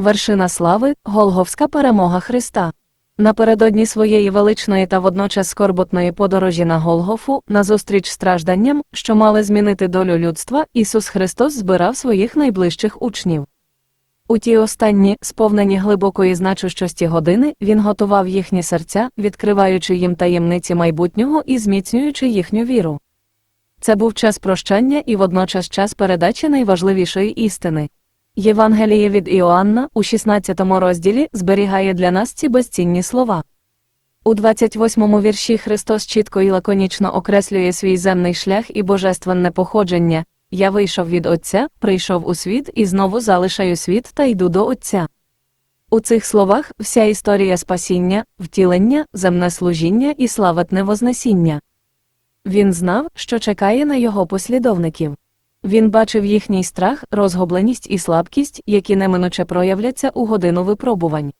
вершина слави, Голговська перемога Христа. Напередодні своєї величної та водночас скорботної подорожі на Голгофу, назустріч стражданням, що мали змінити долю людства, Ісус Христос збирав своїх найближчих учнів. У ті останні, сповнені глибокої значущості години, він готував їхні серця, відкриваючи їм таємниці майбутнього і зміцнюючи їхню віру. Це був час прощання і водночас час передачі найважливішої істини. Євангеліє від Іоанна у 16 розділі зберігає для нас ці безцінні слова. У 28 вірші Христос чітко і лаконічно окреслює свій земний шлях і божественне походження. Я вийшов від Отця, прийшов у світ і знову залишаю світ та йду до Отця. У цих словах вся історія спасіння, втілення, земне служіння і славетне вознесіння. Він знав, що чекає на його послідовників. Він бачив їхній страх, розгубленість і слабкість, які неминуче проявляться у годину випробувань.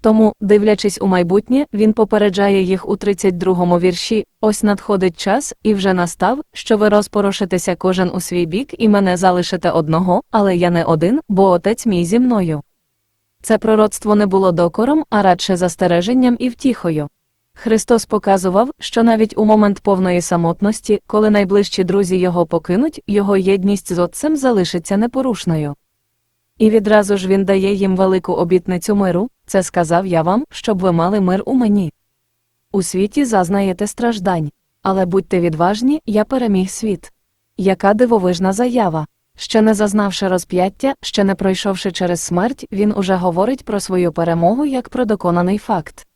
Тому, дивлячись у майбутнє, він попереджає їх у 32-му вірші: ось надходить час, і вже настав, що ви розпорошитеся кожен у свій бік і мене залишите одного, але я не один, бо отець мій зі мною. Це пророцтво не було докором, а радше застереженням і втіхою. Христос показував, що навіть у момент повної самотності, коли найближчі друзі його покинуть, його єдність з Отцем залишиться непорушною. І відразу ж він дає їм велику обітницю миру, це сказав я вам, щоб ви мали мир у мені. У світі зазнаєте страждань, але будьте відважні, я переміг світ. Яка дивовижна заява. Ще не зазнавши розп'яття, ще не пройшовши через смерть, він уже говорить про свою перемогу як про доконаний факт.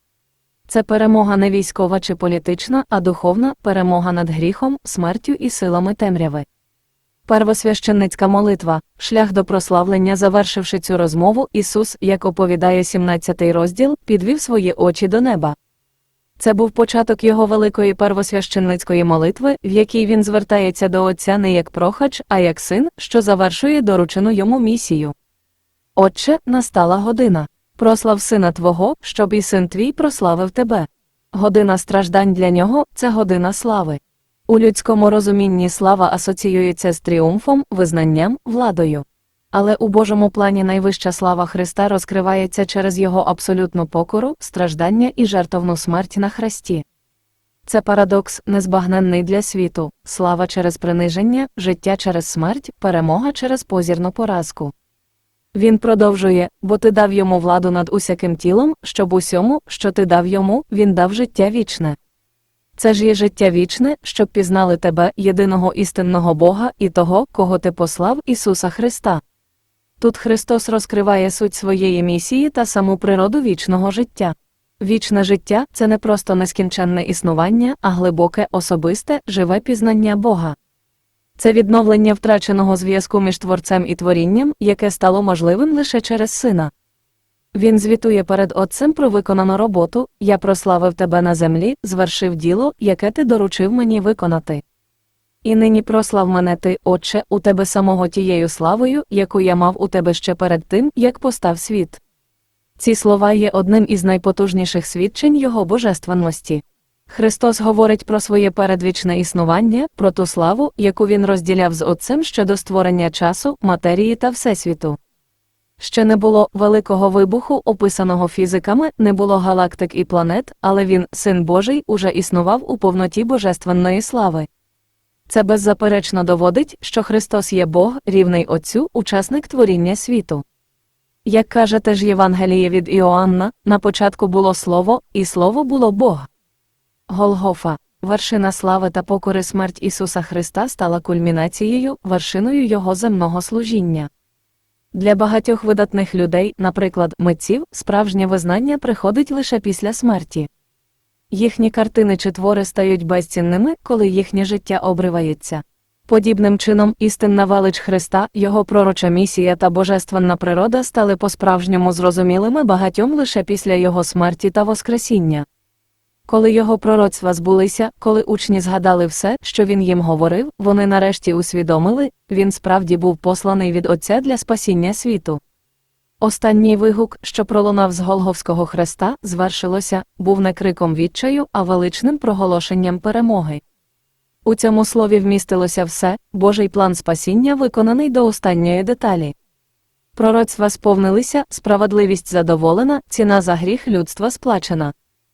Це перемога не військова чи політична, а духовна перемога над гріхом, смертю і силами темряви. Первосвященницька молитва, шлях до прославлення, завершивши цю розмову, Ісус, як оповідає 17 розділ, підвів свої очі до неба. Це був початок його великої первосвященницької молитви, в якій він звертається до Отця не як прохач, а як син, що завершує доручену йому місію. Отче, настала година. Прослав сина Твого, щоб і син твій прославив тебе. Година страждань для нього це година слави. У людському розумінні слава асоціюється з тріумфом, визнанням, владою. Але у Божому плані найвища слава Христа розкривається через його абсолютну покору, страждання і жертовну смерть на хресті. Це парадокс, незбагненний для світу, слава через приниження, життя через смерть, перемога через позірну поразку. Він продовжує, бо ти дав йому владу над усяким тілом, щоб усьому, що ти дав йому, він дав життя вічне. Це ж є життя вічне, щоб пізнали тебе, єдиного істинного Бога, і того, кого ти послав, Ісуса Христа. Тут Христос розкриває суть своєї місії та саму природу вічного життя. Вічне життя це не просто нескінченне існування, а глибоке, особисте, живе пізнання Бога. Це відновлення втраченого зв'язку між творцем і творінням, яке стало можливим лише через сина. Він звітує перед Отцем про виконану роботу Я прославив тебе на землі, звершив діло, яке ти доручив мені виконати. І нині прослав мене ти, Отче, у тебе самого тією славою, яку я мав у тебе ще перед тим, як постав світ. Ці слова є одним із найпотужніших свідчень Його божественності. Христос говорить про своє передвічне існування, про ту славу, яку він розділяв з Отцем ще до створення часу, матерії та Всесвіту. Ще не було великого вибуху, описаного фізиками, не було галактик і планет, але він, син Божий, уже існував у повноті божественної слави. Це беззаперечно доводить, що Христос є Бог, рівний Отцю, учасник творіння світу. Як каже теж Євангеліє від Іоанна, на початку було Слово, і Слово було Бог. Голгофа, вершина слави та покори смерть Ісуса Христа стала кульмінацією, вершиною Його земного служіння. Для багатьох видатних людей, наприклад, митців, справжнє визнання приходить лише після смерті. Їхні картини чи твори стають безцінними, коли їхнє життя обривається. Подібним чином, істинна велич Христа, його пророча місія та божественна природа стали по-справжньому зрозумілими багатьом лише після його смерті та Воскресіння. Коли його пророцтва збулися, коли учні згадали все, що він їм говорив, вони нарешті усвідомили, він справді був посланий від Отця для спасіння світу. Останній вигук, що пролунав з Голговського хреста, звершилося, був не криком відчаю, а величним проголошенням перемоги. У цьому слові вмістилося все, Божий план спасіння виконаний до останньої деталі. Пророцтва сповнилися, справедливість задоволена, ціна за гріх людства сплачена.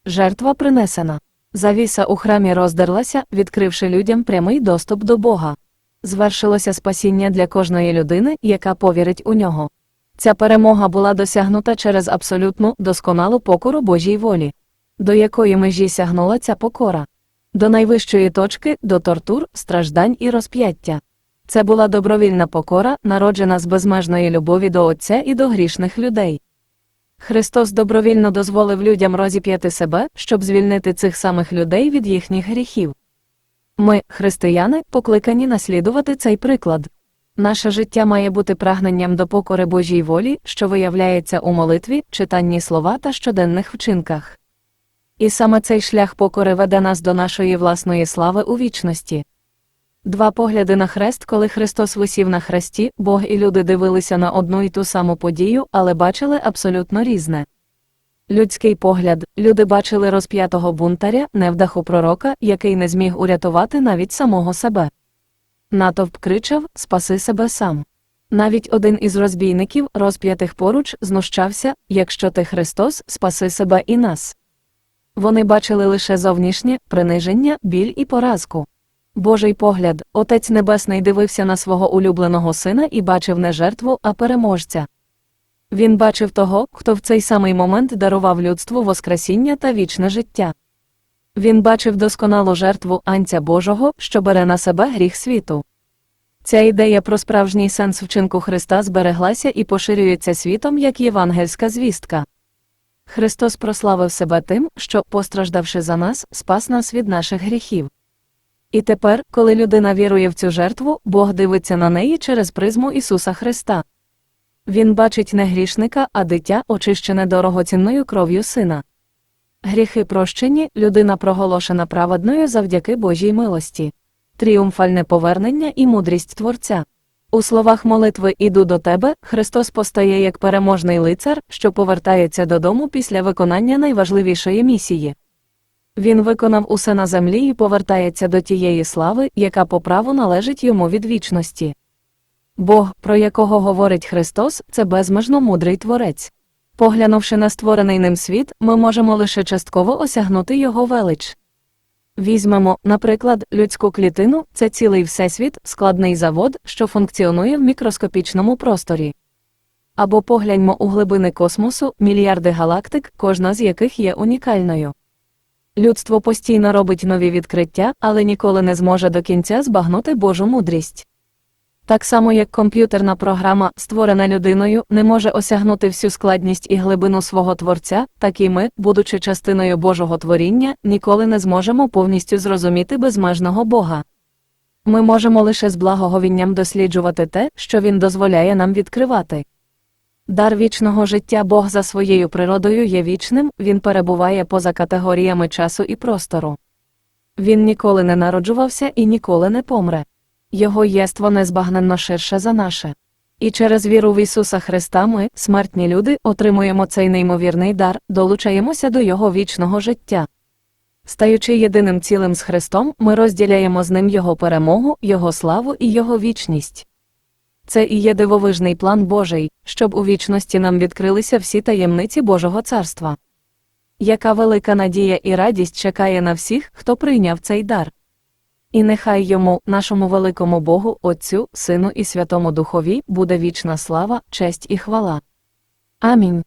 Жертва принесена. Завіса у храмі роздерлася, відкривши людям прямий доступ до Бога. Звершилося спасіння для кожної людини, яка повірить у нього. Ця перемога була досягнута через абсолютну досконалу покору Божій волі. До якої межі сягнула ця покора? До найвищої точки, до тортур, страждань і розп'яття. Це була добровільна покора, народжена з безмежної любові до Отця і до грішних людей. Христос добровільно дозволив людям розіп'яти себе, щоб звільнити цих самих людей від їхніх гріхів. Ми, християни, покликані наслідувати цей приклад. Наше життя має бути прагненням до покори Божій волі, що виявляється у молитві, читанні слова та щоденних вчинках. І саме цей шлях покори веде нас до нашої власної слави у вічності. Два погляди на хрест, коли Христос висів на хресті, Бог і люди дивилися на одну і ту саму подію, але бачили абсолютно різне. Людський погляд, люди бачили розп'ятого бунтаря, невдаху пророка, який не зміг урятувати навіть самого себе. Натовп кричав Спаси себе сам. Навіть один із розбійників, розп'ятих поруч, знущався якщо ти Христос, спаси себе і нас. Вони бачили лише зовнішнє приниження, біль і поразку. Божий погляд, Отець Небесний дивився на свого улюбленого сина і бачив не жертву, а переможця. Він бачив того, хто в цей самий момент дарував людству Воскресіння та вічне життя. Він бачив досконалу жертву Анця Божого, що бере на себе гріх світу. Ця ідея про справжній сенс вчинку Христа збереглася і поширюється світом як євангельська звістка. Христос прославив себе тим, що, постраждавши за нас, спас нас від наших гріхів. І тепер, коли людина вірує в цю жертву, Бог дивиться на неї через призму Ісуса Христа. Він бачить не грішника, а дитя, очищене дорогоцінною кров'ю сина. Гріхи прощені, людина проголошена праведною завдяки Божій милості, тріумфальне повернення і мудрість Творця. У словах молитви Іду до тебе Христос постає як переможний лицар, що повертається додому після виконання найважливішої місії. Він виконав усе на землі і повертається до тієї слави, яка по праву належить йому від вічності. Бог, про якого говорить Христос, це безмежно мудрий творець. Поглянувши на створений ним світ, ми можемо лише частково осягнути його велич. Візьмемо, наприклад, людську клітину це цілий всесвіт, складний завод, що функціонує в мікроскопічному просторі. Або погляньмо у глибини космосу, мільярди галактик, кожна з яких є унікальною. Людство постійно робить нові відкриття, але ніколи не зможе до кінця збагнути Божу мудрість. Так само як комп'ютерна програма, створена людиною, не може осягнути всю складність і глибину свого творця, так і ми, будучи частиною Божого творіння, ніколи не зможемо повністю зрозуміти безмежного Бога. Ми можемо лише з благоговінням досліджувати те, що Він дозволяє нам відкривати. Дар вічного життя Бог за своєю природою є вічним, він перебуває поза категоріями часу і простору. Він ніколи не народжувався і ніколи не помре. Його єство незбагненно ширше за наше. І через віру в Ісуса Христа ми, смертні люди, отримуємо цей неймовірний дар, долучаємося до Його вічного життя. Стаючи єдиним цілим з Христом, ми розділяємо з ним Його перемогу, Його славу і Його вічність. Це і є дивовижний план Божий, щоб у вічності нам відкрилися всі таємниці Божого царства. Яка велика надія і радість чекає на всіх, хто прийняв цей дар. І нехай йому, нашому великому Богу, Отцю, Сину і Святому Духові, буде вічна слава, честь і хвала. Амінь.